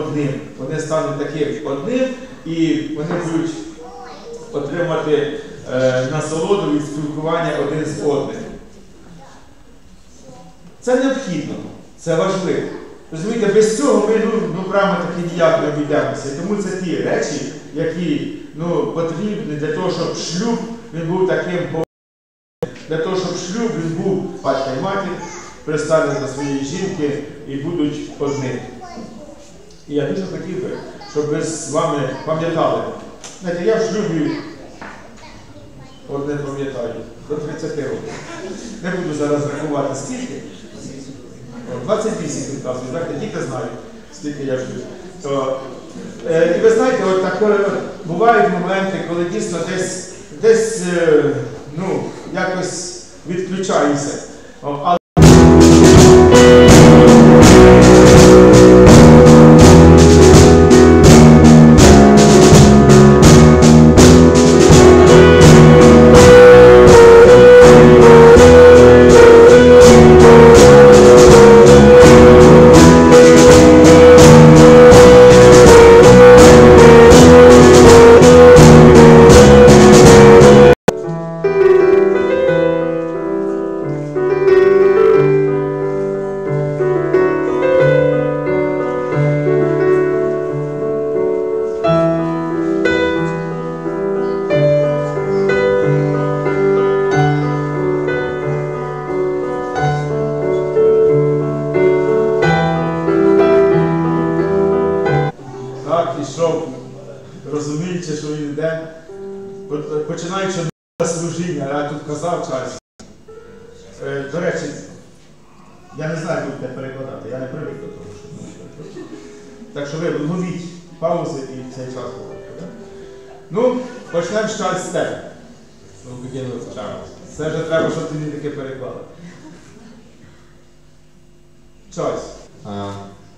одним. Вони стануть таким одним і вони будуть отримати е, насолоду від спілкування один з одним. Це необхідно, це важливо. Розумієте, без цього ми ну, ну прямо таки ніяк не обійдемося. Тому це ті речі, які ну, потрібні для того, щоб шлюб він був таким для того, щоб шлюб він був батька і матір, пристали до своєї жінки і будуть одним. І я дуже хотів би, щоб ви з вами пам'ятали. Знаєте, я в шлюбі одне пам'ятаю, до 30 років. Не буду зараз рахувати скільки. 28 підказую, знаєте, діти знають, скільки я шлюб. То, е, і ви знаєте, от таке, от бувають моменти, коли дійсно десь, десь е, ну, якось відключаюся. Але Так, ішов, розуміючи, що він йде, починаючи служіння, я тут казав час. Е, До речі, я не знаю, як будете перекладати, я не привик до того, що перекладати. Так що ви ловіть паузи і цей час говорите. Ну, почнемо з Чарльз Степ. Ну, Це вже треба, щоб ти мені таке переклали. Чарльз.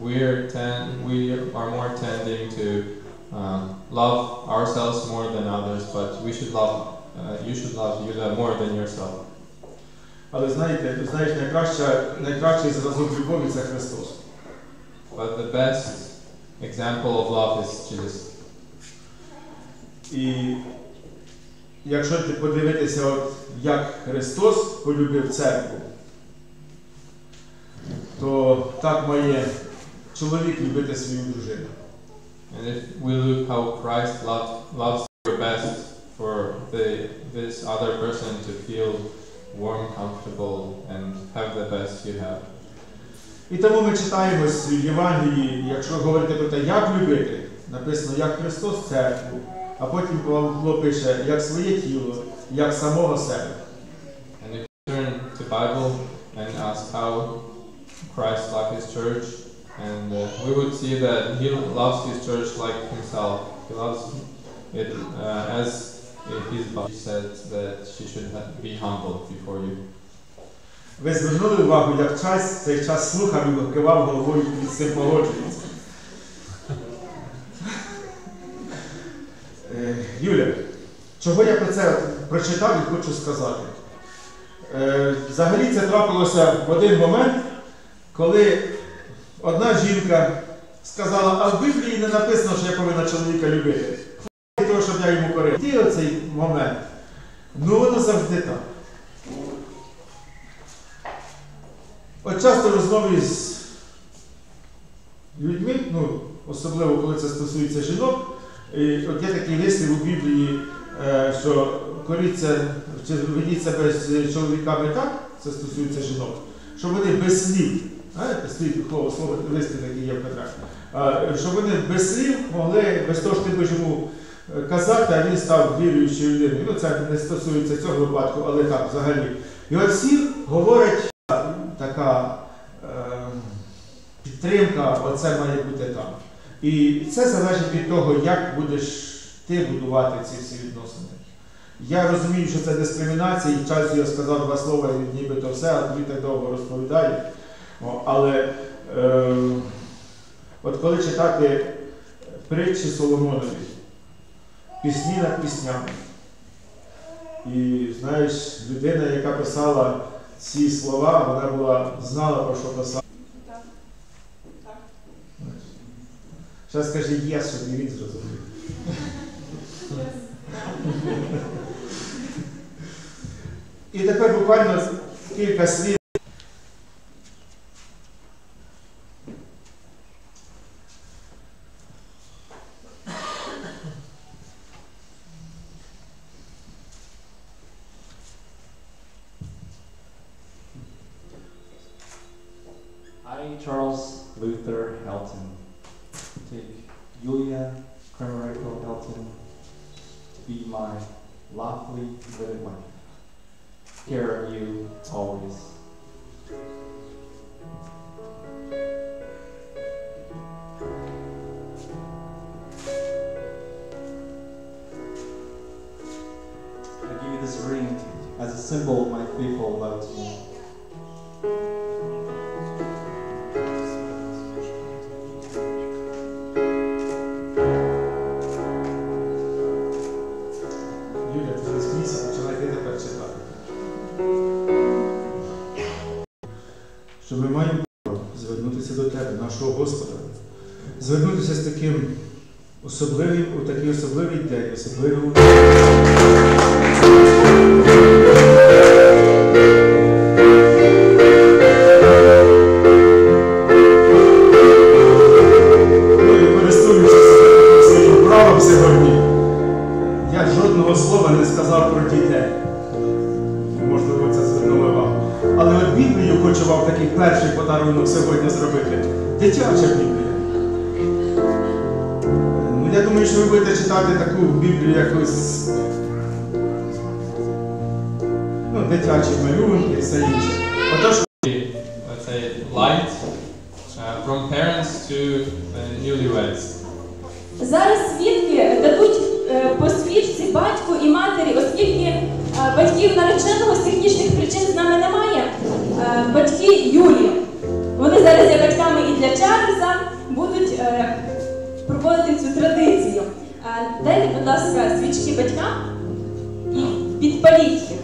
Uh, we're ten, we are more tending to uh, love ourselves more than others, but we should love, uh, you should love you more than yourself. Але знаєте, знаєш, найкраща, найкращий зразок любові це Христос. But the best example of love is Jesus. І якщо ти подивитися, от, як Христос полюбив церкву, то так має чоловік любити свою дружину. And if we look how Christ loved, loves your best for the, this other person to feel warm, comfortable, and have the best you have. І тому ми читаємо з Євангелії, якщо говорити про те, як любити, написано, як Христос церкву, а потім Павло пише, як своє тіло, як самого себе. And if you turn to Bible and ask how Christ loved His church, and uh, we would see that He loves His church like Himself. He loves it uh, as His body said that she should be humble before you. Ви звернули увагу, як час цей час слухав і кивав головою і з цим погоджується. Юля, чого я про це прочитав і хочу сказати? Взагалі це трапилося в один момент, коли одна жінка сказала, а в Біблії не написано, що я повинна чоловіка любити. Для того, щоб я йому корив. І оцей момент. Ну воно завжди так. От часто в розмові з людьми, ну, особливо коли це стосується жінок, і от є такий вислів у Біблії, е, що коріться, чи ведіть себе з так, це стосується жінок, що вони без слів, знаєте, слів слово, вислів, який є в Петра, е, що вони без слів могли, без того, що ти будеш йому е, казати, а він став віруючою людиною. Ну, це не стосується цього випадку, але так, взагалі. І от всі говорять така е, підтримка, оце має бути там. І це залежить від того, як будеш ти будувати ці всі відносини. Я розумію, що це дискримінація, і часу я сказав два слова, і нібито все, а тобі так довго розповідають. Але е, от коли читати притчі Соломонові, пісні над піснями, і знаєш, людина, яка писала ці слова, вона була знала про що писала. Зараз скажи єс, щоб він зрозумів. І тепер буквально кілька слів. Charles Luther Helton, take Julia Kremerico Helton to be my lawfully wedded wife. Care of you always. I give you this ring as a symbol звернутися з таким особливим, у такий особливий день, особливим. Хочу вам такий перший подарунок сьогодні зробити. Дитяча Біблія. Я думаю, що ви будете читати таку Біблію якось. Ну, дитячі малюнки і все інше. Отож, let's say, light uh, from parents to uh, newlyweds. Зараз свідки дадуть е, по свідці батьку і матері, оскільки е, батьків нареченого з технічних причин з нами немає. е, Батьки Юлі. Вони зараз є батьками і для Чарльза будуть е, проводити цю традицію. Е, Дайте, будь ласка, свічки батькам і підпаліть їх.